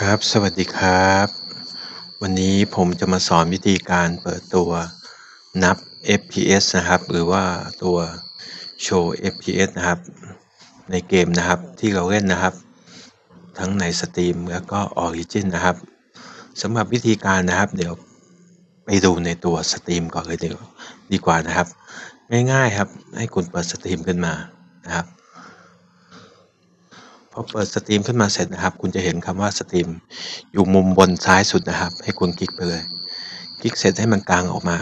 ครับ สวัสดีครับ วันนี้ผมจะมาสอนวิธีการเปิดตัวนับ FPS นะครับ หรือว่าตัวโชว์ FPS นะครับ ในเกมนะครับที่เราเล่นนะครับ ทั้งในสตรีมแล้วก็ Origin นะครับสำหรับวิธีการนะครับ เดี๋ยวไปดูในตัวสตรีมก่อนเลยดีกว่าดีกว่านะครับ ง่ายๆครับ ให้คุณเปิดสตรีมขึ้นมานะครับ พอเปิดสตรีมขึ้นมาเสร็จนะครับ คุณจะเห็นคำว่าสตรีมอยู่มุมบนซ้ายสุดนะครับ ให้คุณคลิกไปเลย คลิกเสร็จให้มันกลางออกมา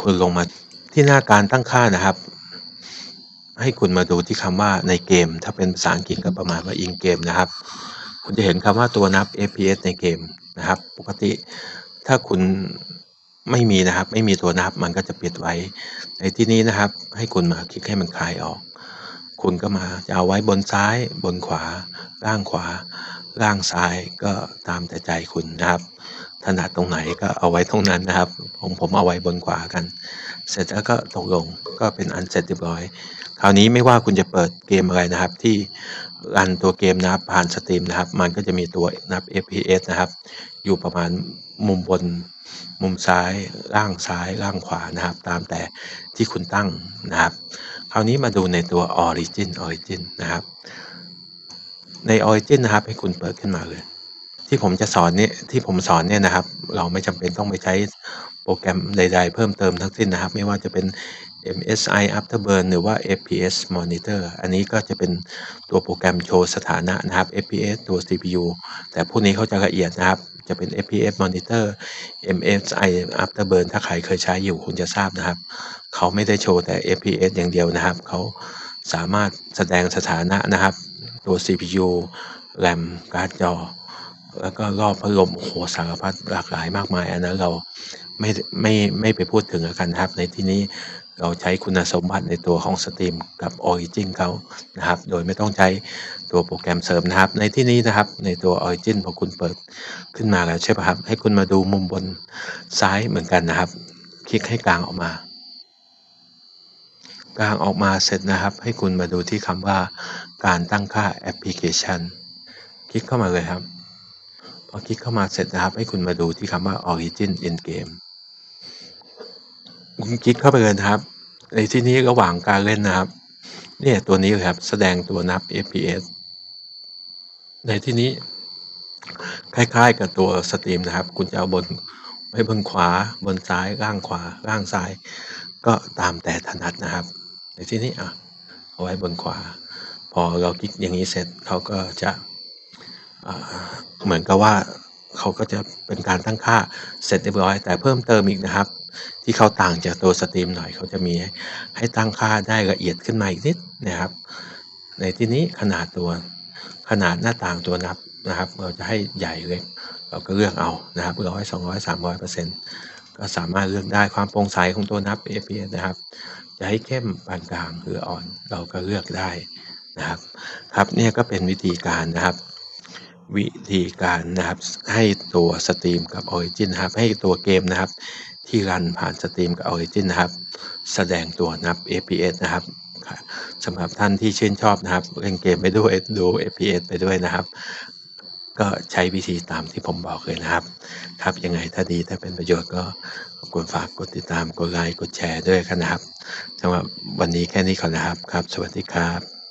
คุณลงมาที่หน้าการตั้งค่านะครับ ให้คุณมาดูที่คำว่าในเกม ถ้าเป็นภาษาอังกฤษก็ประมาณว่า in game นะครับ คุณจะเห็นคำว่าตัวนับ FPS ในเกมนะครับ ปกติถ้าคุณไม่มีนะครับ ไม่มีตัวนับมันก็จะปิดไว้ ในที่นี้นะครับ ให้คุณมาคลิกให้มันคลายออก คุณก็มาจะเอาไว้บนซ้ายบนขวา ล่างขวา ล่างซ้ายก็ตามแต่ใจคุณนะครับ ถนัดตรงไหนก็เอาไว้ตรงนั้นนะครับ ผมผมเอาไว้บนขวากัน เสร็จแล้วก็ตกลงก็เป็นอันเสร็จเรียบร้อย คราวนี้ไม่ว่าคุณจะเปิดเกมอะไรนะครับ ที่รันตัวเกมนะครับผ่านสตรีมนะครับ มันก็จะมีตัวนับ FPS นะครับ อยู่ประมาณมุมบนมุมซ้ายล่างซ้ายล่างขวานะครับ ตามแต่ที่คุณตั้งนะครับ คราวนี้มาดูในตัว Origin Origin นะครับ ใน Origin นะครับให้คุณเปิดขึ้นมาเลย ที่ผมจะสอนเนี่ยที่ผมสอนเนี่ยนะครับ เราไม่จำเป็นต้องไปใช้โปรแกรมใด ๆ เพิ่มเติมทั้งสิ้นนะครับ ไม่ว่าจะเป็น MSI Afterburn หรือว่า FPS Monitor อันนี้ก็จะเป็นตัวโปรแกรมโชว์สถานะนะครับ FPS ตัว CPU แต่พวกนี้เขาจะละเอียดนะครับ จะเป็น FPS Monitor MSI Afterburn ถ้าใครเคยใช้อยู่คุณจะทราบนะครับ เขาไม่ได้โชว์แต่ FPS อย่างเดียวนะครับ เขาสามารถแสดงสถานะนะครับ ตัว CPU RAM การ์ดจอ แล้วก็รอบพัดลมโอ้โหสารพัดหลากหลายมากมาย อันนั้นเราไม่ไม่ไม่ไปพูดถึงกันนะครับ ในที่นี้เราใช้คุณสมบัติในตัวของสตรีมกับ Origin เขานะครับ โดยไม่ต้องใช้ตัวโปรแกรมเสริมนะครับ ในที่นี้นะครับในตัว Origin พอคุณเปิดขึ้นมาแล้วใช่ป่ะครับ ให้คุณมาดูมุมบนซ้ายเหมือนกันนะครับ คลิกให้กลางออกมากลางออกมาเสร็จนะครับ ให้คุณมาดูที่คำว่าการตั้งค่าแอปพลิเคชัน คลิกเข้ามาเลยครับ พอคลิกเข้ามาเสร็จนะครับ ให้คุณมาดูที่คำว่า Origin in Game คุณคลิกเข้าไปเลยนะครับ ในที่นี้ระหว่างการเล่นนะครับเนี่ยตัวนี้ครับแสดงตัวนับ FPS ในที่นี้ คล้ายๆกับตัวสตรีมนะครับ คุณจะเอาบนไว้บนขวาบนซ้ายล่างขวาล่างซ้าย ก็ตามแต่ถนัดนะครับ ในที่นี้อะเอาไว้บนขวา พอเราคลิกอย่างนี้เสร็จเขาก็จะ เหมือนกับว่าเขาก็จะเป็นการตั้งค่าเสร็จเรียบร้อย แต่เพิ่มเติมอีกนะครับ ที่เขาต่างจากตัวสตรีมหน่อยเขาจะมีให้ตั้งค่าได้ละเอียดขึ้นมาอีกนิดนะครับ ในที่นี้ขนาดตัวขนาดหน้าต่างตัวนับนะครับ เราจะให้ใหญ่เล็กเราก็เลือกเอานะครับร้อยสองร้อยสามร้อยเปอร์เซ็นต์ก็สามารถเลือกได้ความโปร่งใสของตัวนับ APS นะครับ จะให้เข้มปานกลางหรืออ่อนเราก็เลือกได้นะครับ ครับเนี่ยก็เป็นวิธีการนะครับ วิธีการนะครับ ให้ตัวสตรีมกับ Origin นะครับ ให้ตัวเกมนะครับ ที่รันผ่านสตรีมกับ Origin นะครับ แสดงตัวนับ FPS นะครับสำหรับท่านที่ชื่นชอบนะครับเล่นเกมไปด้วยดู FPS ไปด้วยนะครับ ก็ใช้วิธีตามที่ผมบอกเลยนะครับ ครับยังไงถ้าดีถ้าเป็นประโยชน์ก็ขอบคุณฝากกดติดตามกดไลค์กดแชร์ด้วยกันนะครับสำหรับวันนี้แค่นี้ก่อนนะครับครับ สวัสดีครับ